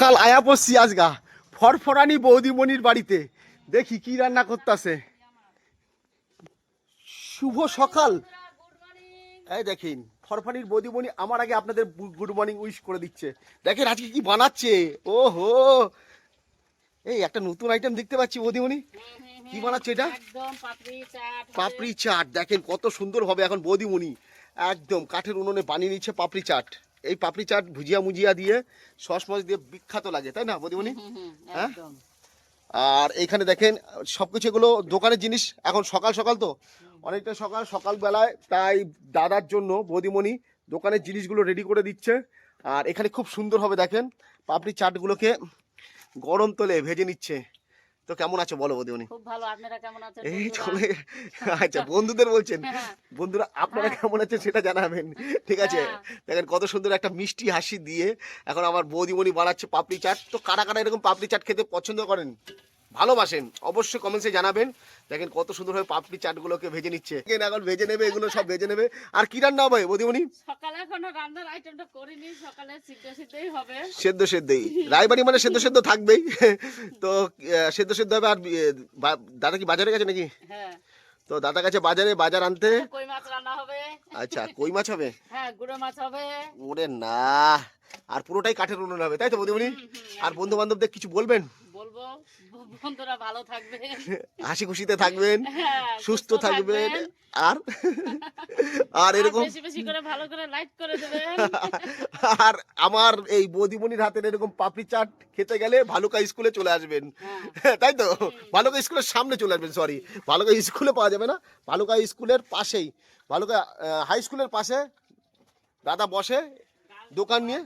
কাল আয়া পড়ছি আজগা। ফরফরানি বৌদিমণির বাড়িতে। দেখি কি রান্না করতেছে। শুভ সকাল। এই দেখেন ফরফানির বৌদিমণি আমার আগে আপনাদের গুড মর্নিং উইশ করে দিচ্ছে। দেখেন আজকে কি বানাচ্ছে। ও হো এই একটা নতুন আইটেম দেখতে পাচ্ছি বৌদিমণি। কি বানাচ্ছে এটা? পাপড়ি চাট। পাপড়ি চাট। দেখেন কত সুন্দর হবে এখন বৌদিমণি। একদম কাঠের উনুনে বানিয়ে নিচ্ছে পাপড়ি চাট। এই পাপড়ি চাট ভুজিয়া মুজিয়া দিয়ে সস মস দিয়ে বিখ্যাত লাগে তাই না বৌদিমণি? হ্যাঁ? আর এইখানে দেখেন সবকিছু এগুলো দোকানের জিনিস এখন সকাল সকাল তো। অনেকটা সকাল সকালবেলায় তাই দাদার জন্য বৌদিমণি দোকানের জিনিসগুলো রেডি করে দিচ্ছে। আর এখানে খুব সুন্দর হবে দেখেন পাপড়ি চাটগুলোকে গরম তোলে ভেজে নিচ্ছে। তো কেমন আছো বলো বৌদিমণি? খুব ভালো আপনারা কেমন আছেন এই চলে আচ্ছা বন্ধুদের বলছেন। হ্যাঁ। বন্ধুরা আপনারা কেমন আছেন সেটা জানাবেন ঠিক আছে? হ্যাঁ। দেখেন কত সুন্দর একটা মিষ্টি হাসি দিয়ে এখন আমার বৌদিমণি বানাচ্ছে পাপড়ি চাট। তো কারা কারা এরকম পাপড়ি চাট খেতে পছন্দ করেন? ভালোবাসেন। অবশ্যই কমেন্টসে জানাবেন। দেখেন কত সুন্দরভাবে পাপড়ি চাটগুলোকে ভেজে নিচ্ছে। এখন ভেজে নেবে এগুলো সব ভেজে নেবে। আর কি রান্না হবে বৌদিমণি? সকালে এখনও রান্নার আইটেমটা করিনি সকালে সিদ্ধ সিদ্ধই হবে। সেদ্ধ সেদ্ধই। রায়বাড়ি মানে সেদ্ধ সেদ্ধ থাকবেই। তো সেদ্ধ সেদ্ধ হবে আর দাদা কি বাজারে গেছে নাকি? হ্যাঁ। তো দাদা গেছে বাজারে বাজার আনতে? কই মাছ রান্না হবে? আচ্ছা কই মাছ হবে? হ্যাঁ গুঁড়ো মাছ হবে। ওরে না আর পুরোটাই কাঠের উনুন হবে তাই তো বৌদিমণি? আর বন্ধু বান্ধবদের কিছু বলবেন? বলব বন্ধুরা ভালো থাকবে। হাসি খুশিতে থাকবেন হ্যাঁ, সুস্থ থাকবেন। আর? আর এরকম বেশি বেশি করে ভালো করে লাইক করে দেবেন। আর আমার এই বৌদিমণির হাতের এরকম পাপড়ি চাট খেতে গেলে ভালুকা স্কুলে চলে আসবেন। হ্যাঁ। তাই তো? ভালুকা স্কুলের সামনে চলে আসবেন সরি ভালুকা স্কুলে পাওয়া যাবে না। ভালুকা স্কুলের পাশেই। ভালুকা হাই স্কুলের পাশে দাদা বসে দোকান নিয়ে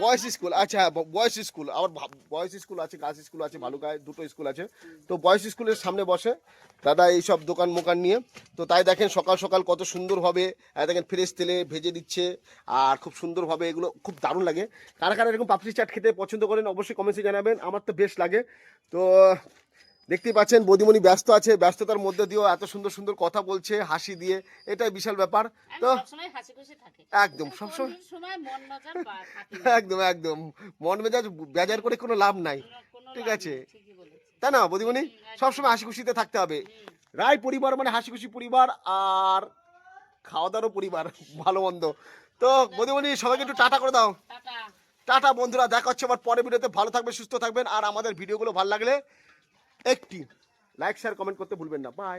বয়েজ স্কুল আচ্ছা হ্যাঁ বয়েজ স্কুল আবার বয়েজ স্কুল আছে গার্লস স্কুল আছে ভালুকায় দুটো স্কুল আছে। তো বয়েজ স্কুলের সামনে বসে, দাদা এইসব দোকান মোকান নিয়ে, তো তাই দেখেন সকাল সকাল কত সুন্দরভাবে দেখেন ফ্রেশ তেলে ভেজে দিচ্ছে, আর খুব সুন্দরভাবে এগুলো খুব দারুণ লাগে। কারা কারা এরকম পাপড়ি চাট খেতে পছন্দ করেন, অবশ্যই কমেন্টে জানাবেন, আমার তো বেশ লাগে। তো দেখতেই পাচ্ছেন বৌদিমণি ব্যস্ত আছে ব্যস্ততার মধ্যে দিয়েও এত সুন্দর সুন্দর কথা বলছে হাসি দিয়ে এটাই বিশাল ব্যাপার। তো একদম সবসময়। একদম একদম। মন মেজাজ বেজার করে কোনো লাভ নাই। ঠিক আছে। তাই না বদিমণি? সবসময় হাসি খুশিতে থাকতে হবে। রায় পরিবার মানে হাসি খুশি পরিবার আর খাওয়া দাওয়ারও পরিবার ভালো মন্দ। তো বদিমণি সবাইকে একটু টাটা করে দাও। টাটা। টাটা বন্ধুরা দেখা হচ্ছে আবার পরের ভিডিওতে। ভালো থাকবে সুস্থ থাকবেন। আর আমাদের ভিডিওগুলো ভালো লাগলে একটি লাইক শেয়ার কমেন্ট করতে ভুলবেন না। বাই